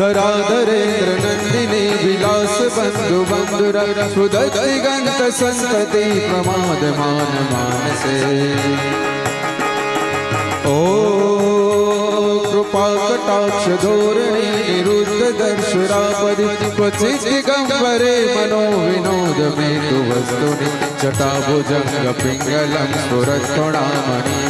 ધરાધરેન્દ્ર નંદિની વિલાસ બંધુ બંધુર સુદિગંત સંતતિ પ્રમાદ માન માનસે ઓ કૃપા કટાક્ષ ધોરણી નિરુદ્ધ દર્શરાપદિ ક્વચિત દિગંબરે મનો વિનોદ મેતુ વસ્તુની જટાભુજંગ પિંગલમ સ્ફુરત્કોણામણિ પ્રભા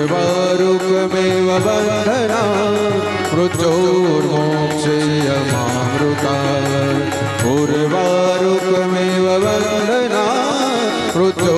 ઉર્વારુકમેવ બંધના મૃત્યોર્મોક્ષીયમામૃતા ઉર્વારુકમેવ બંધના મૃત્યો